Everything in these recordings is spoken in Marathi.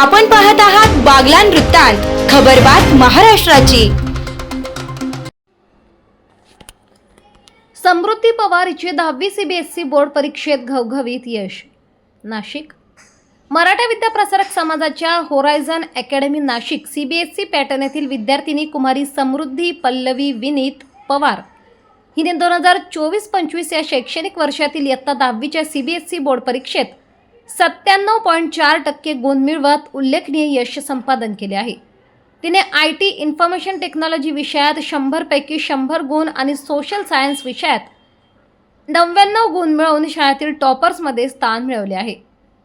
आपण पाहत आहात बागलान वृत्तांत खबरबात महाराष्ट्राची. समृद्धी पवार हिचे दहावी सीबीएसई बोर्ड परीक्षेत घवघवीत यश. नाशिक. मराठा विद्याप्रसारक समाजाच्या horizon academy Nashik CBSE pattern येथील विद्यार्थिनी कुमारी समृद्धी पल्लवी विनीत पवार हिने दोन हजार चोवीस पंचवीस या शैक्षणिक वर्षातील इयत्ता दहावीच्या सीबीएसई बोर्ड परीक्षेत सत्त्याण्णव पॉईंट चार टक्के गुण मिळवत उल्लेखनीय यश संपादन केले आहे. तिने आय टी इन्फॉर्मेशन टेक्नॉलॉजी विषयात शंभरपैकी शंभर गुण आणि सोशल सायन्स विषयात नव्याण्णव गुण मिळवून शाळेतील टॉपर्समध्ये स्थान मिळवले आहे.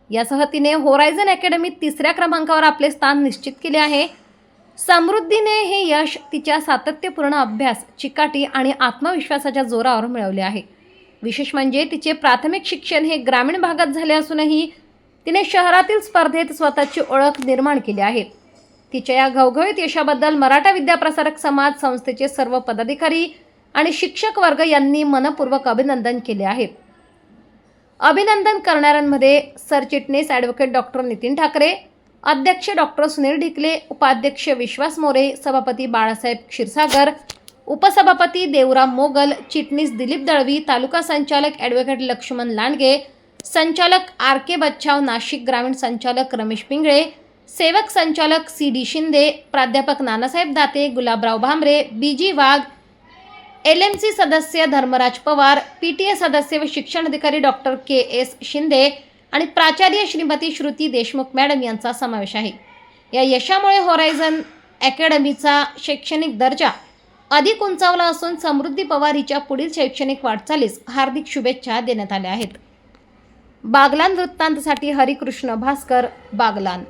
यासह तिने होरायझन अकॅडमीत तिसऱ्या क्रमांकावर आपले स्थान निश्चित केले आहे. समृद्धीने हे यश तिच्या सातत्यपूर्ण अभ्यास चिकाटी आणि आत्मविश्वासाच्या जोरावर मिळवले आहे. विशेष म्हणजे तिचे प्राथमिक शिक्षण हे ग्रामीण भागात झाले असूनही तिने शहरातील स्पर्धेत स्वतःची ओळख निर्माण केली आहे. तिच्या या घवघवीत यशाबद्दल मराठा विद्याप्रसारक समाज संस्थेचे सर्व पदाधिकारी आणि शिक्षक वर्ग यांनी मनपूर्वक अभिनंदन केले आहे. अभिनंदन करणाऱ्यांमध्ये सरचिटणीस ॲडव्होकेट डॉक्टर नितीन ठाकरे अध्यक्ष डॉक्टर सुनील ढिकले उपाध्यक्ष विश्वास मोरे सभापती बाळासाहेब क्षीरसागर उपसभापती देवराम मोगल चिटणीस दिलीप दळवी तालुका संचालक ॲडव्होकेट लक्ष्मण लांडगे संचालक आर के बच्छाव नाशिक ग्रामीण संचालक रमेश पिंगळे सेवक संचालक सी डी शिंदे प्राध्यापक Nanasaheb Date Gulabrao Bhambare B G Wagh L M C सदस्य Dharmaraj Pawar P T A सदस्य व शिक्षण अधिकारी डॉक्टर के एस शिंदे आणि प्राचार्य श्रीमती श्रुती देशमुख मॅडम यांचा समावेश आहे. या यशामुळे होरायझन अकॅडमीचा शैक्षणिक दर्जा अधिक उंचावला असून समृद्धी पवार हिच्या पुढील शैक्षणिक वाटचालीस हार्दिक शुभेच्छा देण्यात आल्या आहेत. बागलान वृत्तांतसाठी हरिकृष्ण भास्कर बागलान.